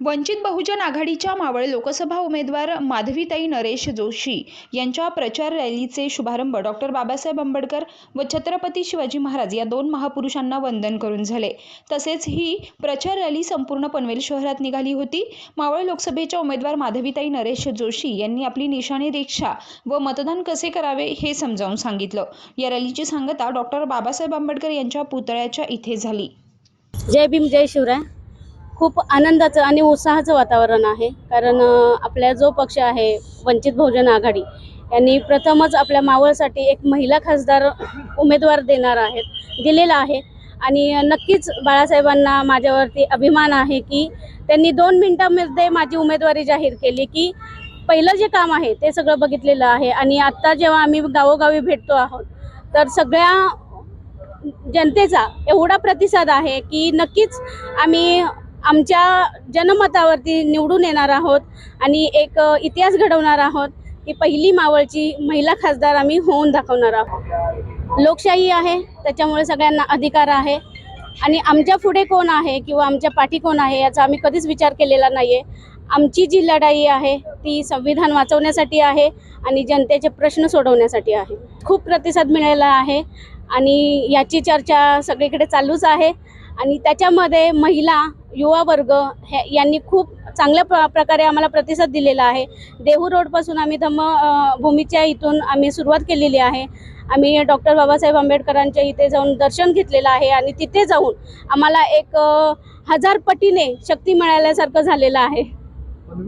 वंचित बहुजन आघाडीच्या मावळ लोकसभा उमेदवार माधवीताई नरेश जोशी यांच्या प्रचार रॅलीचे शुभारंभ डॉक्टर बाबासाहेब आंबेडकर व छत्रपती शिवाजी महाराज या दोन महापुरुषांना वंदन करून झाले. तसेच ही प्रचार रॅली संपूर्ण पनवेल शहरात निघाली होती. मावळ लोकसभेच्या उमेदवार माधवीताई नरेश जोशी यांनी आपली निशाणी रिक्षा व मतदान कसे करावे हे समजावून सांगितलं. या रॅलीची सांगता डॉक्टर बाबासाहेब आंबेडकर यांच्या पुतळ्याच्या इथे झाली. जय भीम जय शिवराय. खूप आनंदाचं आणि उत्साहाचं वातावरण आहे. कारण आपल्या आपला जो पक्ष आहे वंचित बहुजन आघाडी यांनी प्रथमच आपल्या मावळसाठी एक महिला खासदार उमेदवार देणार आहेत दिलेला आहे. आणि नक्कीच बाळासाहेबांना माझ्यावरती अभिमान आहे की त्यांनी दोन मिनटामध्ये माझी उमेदवारी जाहीर केली की पहिलं जे काम आहे ते सगळं बघितलेलं आहे. आणि आत्ता जेव्हा आम्ही गावोगावी भेटतो आहोत तर सगळ्या जनतेचा एवढा प्रतिसाद आहे की नक्कीच आम्ही आमच्या जनमतावरती निवडून येणार आहोत आणि एक इतिहास घडवणार आहोत की पहिली मावळची महिला खासदार आम्ही होऊन दाखवणार आहोत. लोकशाही आहे त्याच्यामुळे सगळ्यांना अधिकार आहे. आणि आमच्या पुढे कोण आहे किंवा आमच्या पाठी कोण आहे याचा आम्ही कधीच विचार केलेला नाही आहे आमची जी लढाई आहे ती संविधान वाचवण्यासाठी आहे आणि जनतेचे प्रश्न सोडवण्यासाठी आहे. खूप प्रतिसाद मिळाला आहे आणि याची चर्चा सगळीकडे चालूच आहे. आणि त्याच्यामध्ये महिला युवा वर्ग हे यांनी खूप चांगल्या प्र प्रकारे आम्हाला प्रतिसाद दिलेला आहे. देहू रोडपासून आम्ही धम्म भूमीच्या इथून आम्ही सुरुवात केलेली आहे. आम्ही डॉक्टर बाबासाहेब आंबेडकरांच्या इथे जाऊन दर्शन घेतलेलं आहे आणि तिथे जाऊन आम्हाला एक हजार पटीने शक्ती मिळाल्यासारखं झालेलं आहे.